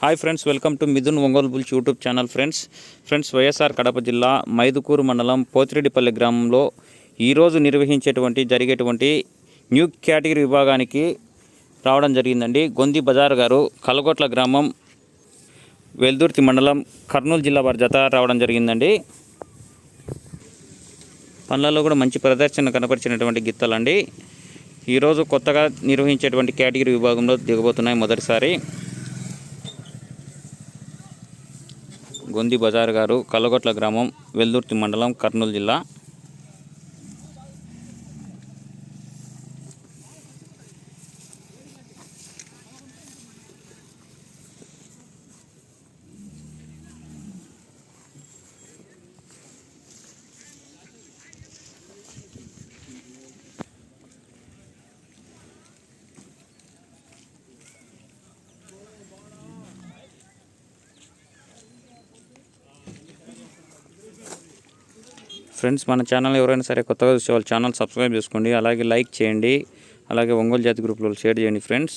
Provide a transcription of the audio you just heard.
Hi friends welcome to Mithun Ongole bulls YouTube channel friends friends YSR Kadapa జిల్లా మైదుకూరు మండలం పోతిరెడ్డిపల్లి గ్రామంలో ఈరోజు నిర్వహించేటువంటి జరిగేటువంటి న్యూ కేటగిరీ విభాగానికి రావడం జరిగిందండి. గొంది బజార్ గారు కలగొట్ల గ్రామం వెల్దుర్తి మండలం కర్నూలు జిల్లా వారి జత రావడం జరిగిందండి. పనులలో కూడా మంచి ప్రదర్శన కనపరిచినటువంటి గిత్తలండి. ఈరోజు కొత్తగా నిర్వహించేటువంటి కేటగిరీ విభాగంలో దిగబోతున్నాయి మొదటిసారి. గొంది బజార్ గారు కల్లగొట్ల గ్రామం వెల్దుర్తి మండలం కర్నూలు జిల్లా ఫ్రెండ్స్ మన ఛానల్ ఎవరైనా సరే కొత్తగా చూసే వాళ్ళు ఛానల్ సబ్స్క్రైబ్ చేసుకోండి. అలాగే లైక్ చేయండి. అలాగే ఒంగోలు జాతి గ్రూప్లో షేర్ చేయండి ఫ్రెండ్స్.